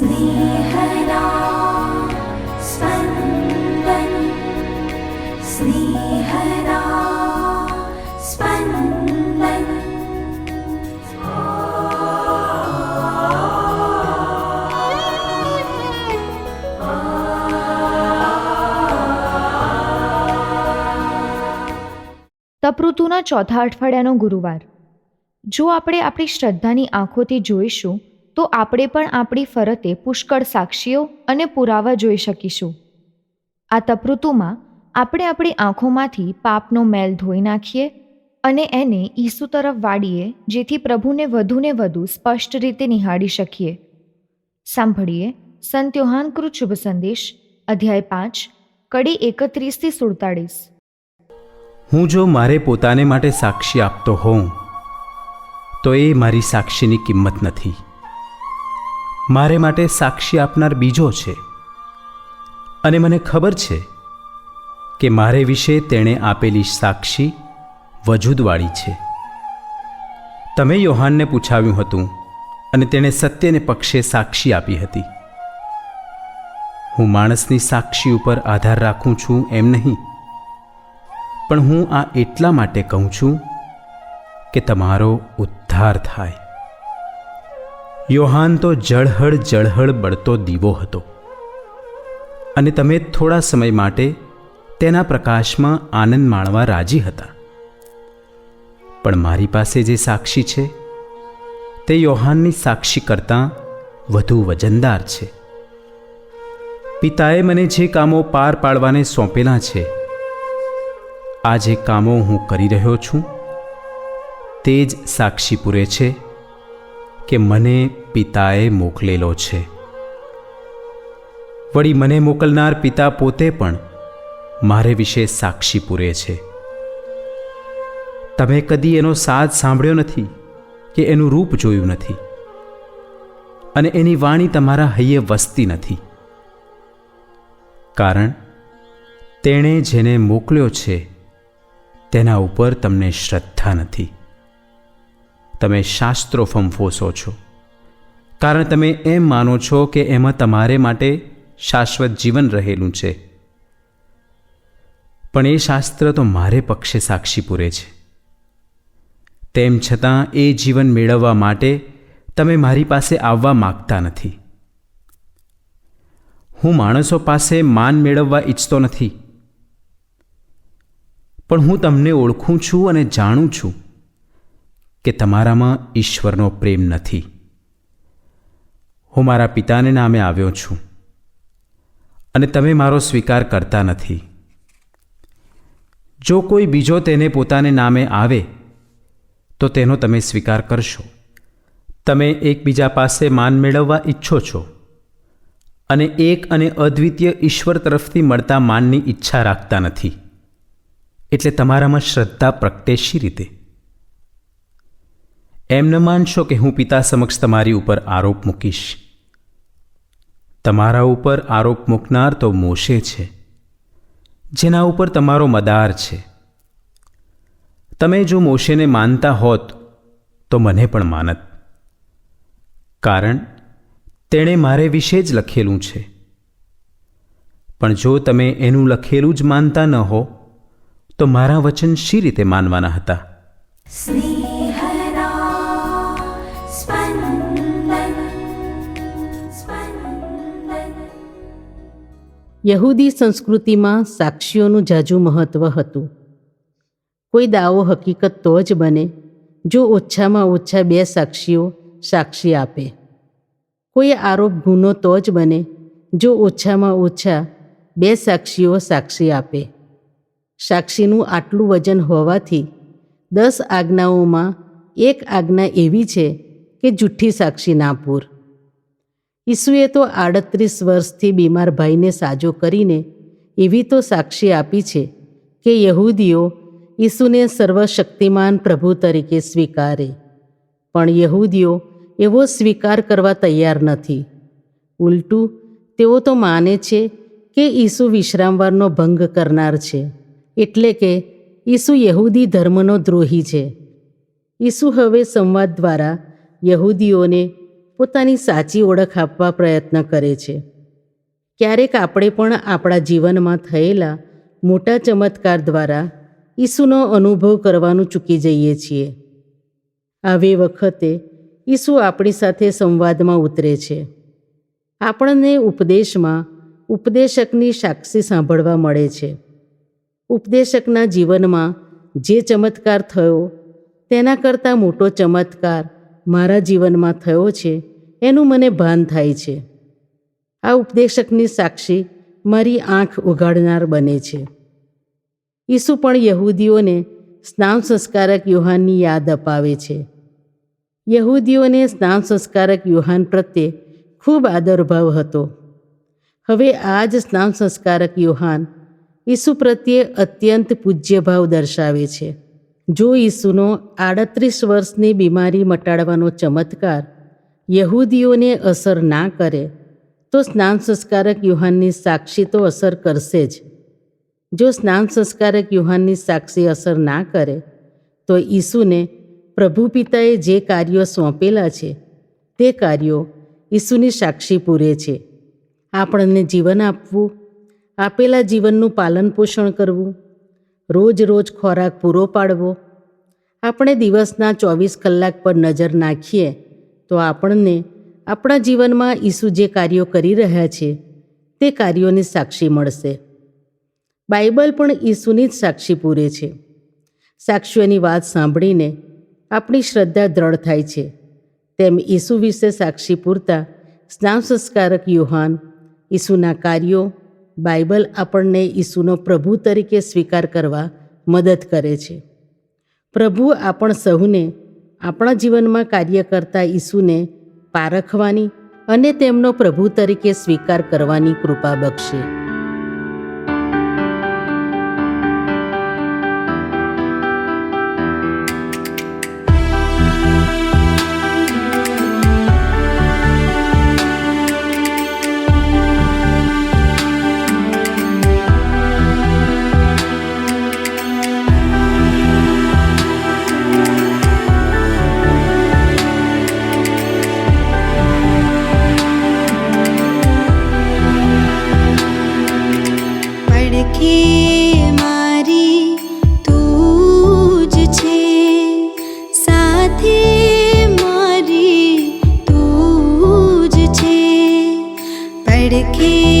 स्नेहदा स्पन्दन् स्नेहदा स्पन्दन् તપઋતુના ચોથા અઠવાડિયાનો ગુરુવાર જો આપણે આપણી શ્રદ્ધાની આંખોથી જોઈશું તો આપણે પણ આપણી ફરતે પુષ્કળ સાક્ષીઓ અને પુરાવા જોઈ શકીશું. આ તપૃતુમાં આપણે આપણી આંખોમાંથી પાપનો મેલ ધોઈ નાખીએ અને એને ઈસુ તરફ વાળીએ જેથી પ્રભુને વધુને વધુ સ્પષ્ટ રીતે નિહાળી શકીએ. સાંભળીએ સંત યોહાનકૃત શુભ સંદેશ, અધ્યાય પાંચ, કડી એકત્રીસથી સુડતાળીસ. હું જો મારે પોતાને માટે સાક્ષી આપતો હોઉં, તો એ મારી સાક્ષીની કિંમત નથી. મારે માટે સાક્ષી આપનાર બીજો છે. અને મને ખબર છે કે મારે વિશે તેણે આપેલી સાક્ષી વજૂદવાળી છે. તમે યોહાનને પૂછાવ્યું હતું અને તેણે સત્યને પક્ષે સાક્ષી આપી હતી. હું માણસની સાક્ષી ઉપર આધાર રાખું છું એમ નહીં. પણ હું આ એટલા માટે કહું છું કે તમારો ઉદ્ધાર થાય. યોહાન તો જળહળ જળહળ બળતો દીવો હતો. અને તમે થોડા સમય માટે તેના પ્રકાશમાં આનંદ માણવા રાજી હતા. પણ મારી પાસે જે સાક્ષી છે, તે યોહાનની સાક્ષી કરતાં વધુ વજનદાર છે. પિતાએ મને જે કામો પાર પાડવાને સોંપેલા છે, આ જે કામો હું કરી રહ્યો છું, તે જ સાક્ષી પૂરે છે કે મને પિતાએ મોકલેલો છે. વળી મને મોકલનાર પિતા પોતે પણ મારે વિશે સાક્ષી પૂરે છે. તમે કદી એનો સાથ સાંભળ્યો નથી કે એનું રૂપ જોયું નથી. અને એની વાણી તમારા હૈયે વસતી નથી. કારણ તેણે જેને મોકલ્યો છે તેના ઉપર તમને શ્રદ્ધા નથી. તમે શાસ્ત્રો ફંફોસો છો. કારણ તમે એમ માનો છો કે એમાં તમારે માટે શાશ્વત જીવન રહેલું છે. પણ એ શાસ્ત્ર તો મારે પક્ષે સાક્ષી પૂરે છે. તેમ છતાં એ જીવન મેળવવા માટે તમે મારી પાસે આવવા માગતા નથી. હું માણસો પાસે માન મેળવવા ઈચ્છતો નથી. પણ હું તમને ઓળખું છું અને જાણું છું. કે તમારામાં ઈશ્વરનો પ્રેમ નથી. હું મારા પિતાને નામે આવ્યો છું અને તમે મારો સ્વીકાર કરતા નથી. જો કોઈ બીજો તેને પોતાને નામે આવે, તો તેનો તમે સ્વીકાર કરશો. તમે એકબીજા પાસે માન મેળવવા ઈચ્છો છો અને એક અને અદ્વિતીય ઈશ્વર તરફથી મળતા માનની ઈચ્છા રાખતા નથી. એટલે તમારામાં શ્રદ્ધા પ્રગટે શી રીતે? એમ ન માનશો કે હું પિતા સમક્ષ તમારી ઉપર આરોપ મૂકીશ. તમારા ઉપર આરોપ મૂકનાર તો મોશે છે, જેના ઉપર તમારો મદાર છે. તમે જો મોશેને માનતા હોત, તો મને પણ માનત. કારણ, તેણે મારે વિશે જ લખેલું છે. પણ જો તમે એનું લખેલું જ માનતા ન હો, તો મારા વચન શી રીતે માનવાના હતા? યહૂદી સંસ્કૃતિમાં સાક્ષીઓનું જાજુ મહત્ત્વ હતું. કોઈ દાવો હકીકત તો જ બને, જો ઓછામાં ઓછા બે સાક્ષીઓ સાક્ષી આપે. કોઈ આરોપ ગુનો તો જ બને, જો ઓછામાં ઓછા બે સાક્ષીઓ સાક્ષી આપે. સાક્ષીનું આટલું વજન હોવાથી દસ આજ્ઞાઓમાં એક આજ્ઞા એવી છે કે જુઠ્ઠી સાક્ષી ના પૂર. ઈસુએ તો આડત્રીસ વર્ષથી બીમાર ભાઈને સાજો કરીને એવી તો સાક્ષી આપી છે કે યહૂદીઓ ઈસુને સર્વશક્તિમાન પ્રભુ તરીકે સ્વીકારે. પણ યહૂદીઓ એવો સ્વીકાર કરવા તૈયાર નથી. ઉલટું, તેઓ તો માને છે કે ઈસુ વિશ્રામવારનો ભંગ કરનાર છે, એટલે કે ઈસુ યહૂદી ધર્મનો દ્રોહી છે. ઈસુ હવે સંવાદ દ્વારા યહૂદીઓને પોતાની સાચી ઓળખ આપવા પ્રયત્ન કરે છે. ક્યારેક આપણે પણ આપણા જીવનમાં થયેલા મોટા ચમત્કાર દ્વારા ઈસુનો અનુભવ કરવાનું ચૂકી જઈએ છીએ. આવી વખતે ઈસુ આપણી સાથે સંવાદમાં ઉતરે છે. આપણને ઉપદેશમાં ઉપદેશકની સાક્ષી સાંભળવા મળે છે. ઉપદેશકના જીવનમાં જે ચમત્કાર થયો તેના કરતાં મોટો ચમત્કાર મારા જીવનમાં થયો છે, એનું મને ભાન થાય છે. આ ઉપદેશકની સાક્ષી મારી આંખ ઉઘાડનાર બને છે. ઈસુ પણ યહૂદીઓને સ્નાન સંસ્કારક યુહાનની યાદ અપાવે છે. યહૂદીઓને સ્નાન સંસ્કારક યુહાન પ્રત્યે ખૂબ આદરભાવ હતો. હવે આ જ સ્નાન સંસ્કારક યુહાન ઈસુ પ્રત્યે અત્યંત પૂજ્યભાવ દર્શાવે છે. જો ઈસુનો આડત્રીસ વર્ષની બીમારી મટાડવાનો ચમત્કાર યહૂદીઓને અસર ના કરે, તો સ્નાન સંસ્કારક યુહાનની સાક્ષી તો અસર કરશે જ. જો સ્નાન સંસ્કારક યુહાનની સાક્ષી અસર ના કરે, તો ઈસુને પ્રભુ પિતાએ જે કાર્યો સોંપેલા છે, તે કાર્યો ઈસુની સાક્ષી પૂરે છે. આપણને જીવન આપવું, આપેલા જીવનનું પાલન પોષણ કરવું રોજ રોજ ખોરાક પૂરો પાડવો. આપણે દિવસના ચોવીસ કલાક પર નજર નાખીએ તો આપણને આપણા જીવનમાં ઈસુ જે કાર્યો કરી રહ્યા છે, તે કાર્યોની સાક્ષી મળશે. બાઇબલ પણ ઈસુની જ સાક્ષી પૂરે છે. સાક્ષીઓની વાત સાંભળીને આપણી શ્રદ્ધા દ્રઢ થાય છે. તેમ ઈસુ વિશે સાક્ષી પૂરતા સ્નાન સંસ્કારક યુહાન ઈસુના કાર્યો બાઇબલ આપણને ઈસુનો પ્રભુ તરીકે સ્વીકાર કરવા મદદ કરે છે. પ્રભુ આપણ સહુને, આપણા જીવનમાં કાર્ય કરતા ઈસુને પારખવાની અને તેમનો પ્રભુ તરીકે સ્વીકાર કરવાની કૃપા બક્ષે. મારી તું જ છે પડખે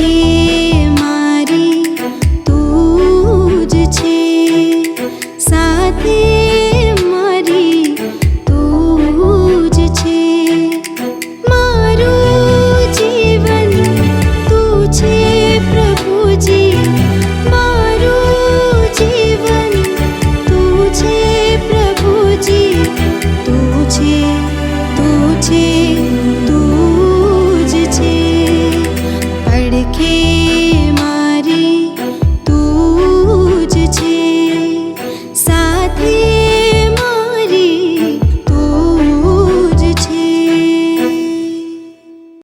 ही